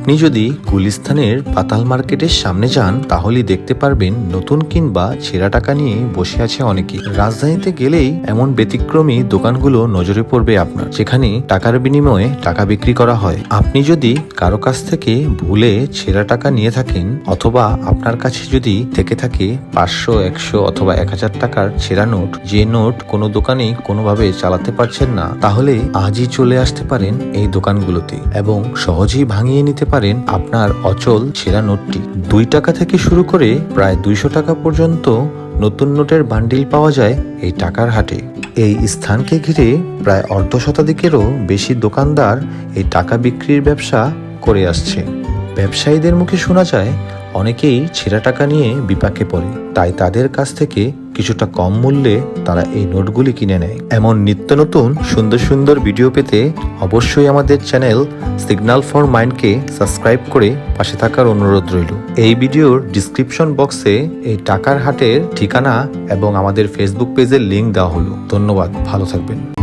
আপনি যদি গুলিস্তানের পাতাল মার্কেটের সামনে যান তাহলে দেখতে পারবেন নতুন কিংবা ছেঁড়া টাকা নিয়ে বসে আছে অনেকে রাজধানীতে গেলেই এমন ব্যতিক্রমী দোকানগুলো নজরে পড়বে আপনার, যেখানে টাকার বিনিময়ে টাকা বিক্রি করা হয়। আপনি যদি কারও কাছ থেকে ভুলে ছেঁড়া টাকা নিয়ে থাকেন, অথবা আপনার কাছে যদি থেকে থাকে পাঁচশো, একশো অথবা এক হাজার টাকার ছেঁড়া নোট, যে নোট কোনো দোকানে কোনোভাবে চালাতে পারছেন না, তাহলে আজই চলে আসতে পারেন এই দোকানগুলোতে, এবং সহজেই ভাঙিয়ে নিতে পারেন আপনার অচল ছেঁড়া নোটটি। দুই টাকা থেকে শুরু করে প্রায় দুইশো টাকা পর্যন্ত নতুন নোটের বান্ডিল পাওয়া যায় এই টাকার হাটে। এই স্থানকে ঘিরে প্রায় অর্ধ শতাধিকেরও বেশি দোকানদার এই টাকা বিক্রির ব্যবসা করে আসছে। ব্যবসায়ীদের মুখে শোনা যায়, অনেকেই ছেঁড়া টাকা নিয়ে বিপাকে পড়ে। তাই তাদের কাছ থেকে কিছুটা কম মূল্যে তারা এই নোটগুলি কিনে নেয়। এমন নিত্য নতুন, সুন্দর সুন্দর ভিডিও পেতে অবশ্যই আমাদের চ্যানেল সিগন্যাল ফর মাইন্ডকে সাবস্ক্রাইব করে পাশে থাকার অনুরোধ রইল। এই ভিডিওর ডিসক্রিপশন বক্সে এই টাকার হাটের ঠিকানা এবং আমাদের ফেসবুক পেজের লিঙ্ক দেওয়া হলো। ধন্যবাদ, ভালো থাকবেন।